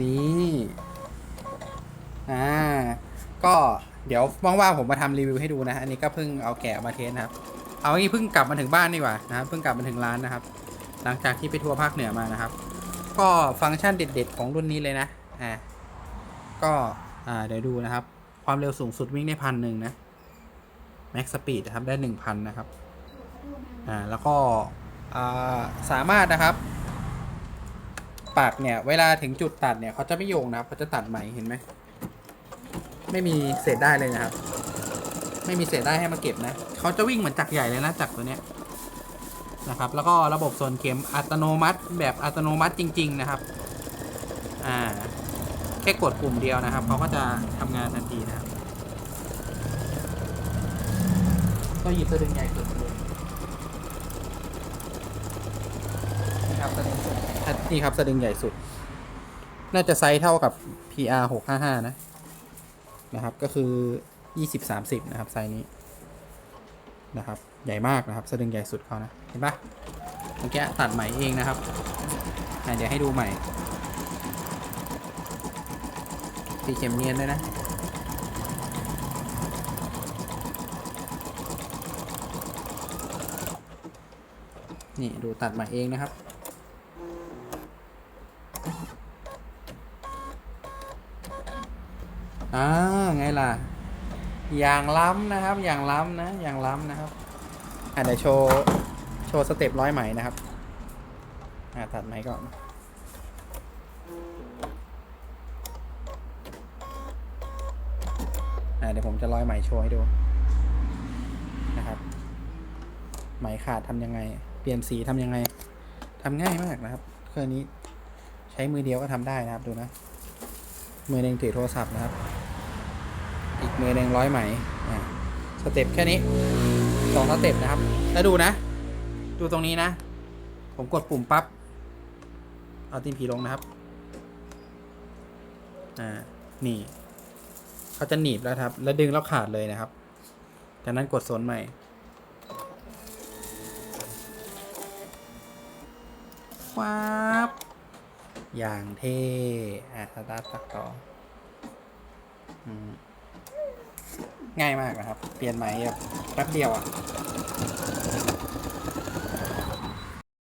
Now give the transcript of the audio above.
นี่อ่าก็เดี๋ยวว่างๆผมมาทำรีวิวให้ดูนะ อันนี้ก็เพิ่งเอาแกะมาเทสนะครับ เอางี้เพิ่งกลับมาถึงบ้านดีกว่านะครับเพิ่งกลับมาถึงร้านนะครับ หลังจากที่ไปทัวร์ภาคเหนือมานะครับ ก็ฟังก์ชันเด็ด ๆ ของรุ่นนี้เลยนะอ่าก็อ่าเดี๋ยวดูนะครับ ความเร็วสูงสุดวิ่งได้พันหนึ่งนะ Max Speed นะครับได้หนึ่งพันนะครับอ่าแล้วก็อ่าสามารถนะครับ ปากเนี่ย เวลาถึงจุดตัดเนี่ยเขาจะไม่โยงนะครับเขาจะตัดใหม่เห็นไหมไม่มีเศษได้เลยนะครับ ไม่มีเศษได้ให้มาเก็บนะเขาจะวิ่งเหมือนจักรใหญ่เลยนะจักรตัวเนี้ยนะครับ แล้วก็ระบบโซนเข็มอัตโนมัติแบบอัตโนมัติจริง ๆนะครับอ่าแค่กดปุ่มเดียวนะครับเขาก็จะทำงานทันทีนะครับก็หยิบสะดึงใหญ่สุดเลยนี่ครับสะดึงสุดอะ นี่ครับสะดึงใหญ่สุด น่าจะไซส์เท่ากับ PR 655 นะ นะครับ ก็คือ 20 30 นะครับ ไซส์นี้ นะครับ ใหญ่มากนะครับสะดึงใหญ่สุดเขานะ เห็นปะเมื่อกี้ตัดใหม่เองนะครับอะเดี๋ยวให้ดูใหม่สีเข็มเนียนด้วยนะ นี่ดูตัดใหม่เองนะครับ อ่าไงล่ะ อย่างล้ำนะครับ อย่างล้ำนะ อย่างล้ำนะครับอะเดี๋ยวโชว์ โชว์สเต็ปร้อยไหมนะครับ อะตัดไหมก่อนอะเดี๋ยวผมจะร้อยไหมโชว์ให้ดูนะครับ ไหมขาดทำยังไง เปลี่ยนสีทำยังไงทำง่ายมากนะครับ เครื่องนี้ใช้มือเดียวก็ทำได้นะครับดูนะ มือหนึ่งถือโทรศัพท์นะครับ อีกมือหนึ่งร้อยไหมสเต็ปแค่นี้สองสเต็ปนะครับ แล้วดูนะ ดูตรงนี้นะ ผมกดปุ่มปั๊บ เอาตีนผีลงนะครับ อ่า นี่ เขาจะหนีบแล้วครับ แล้วดึงแล้วขาดเลยนะครับ จากนั้นกดโซนใหม่ฟ้าบ อย่างเท่อะสตาร์ทตักต่อง่ายมากนะครับ เปลี่ยนไหมแบบแป๊บเดียวอะ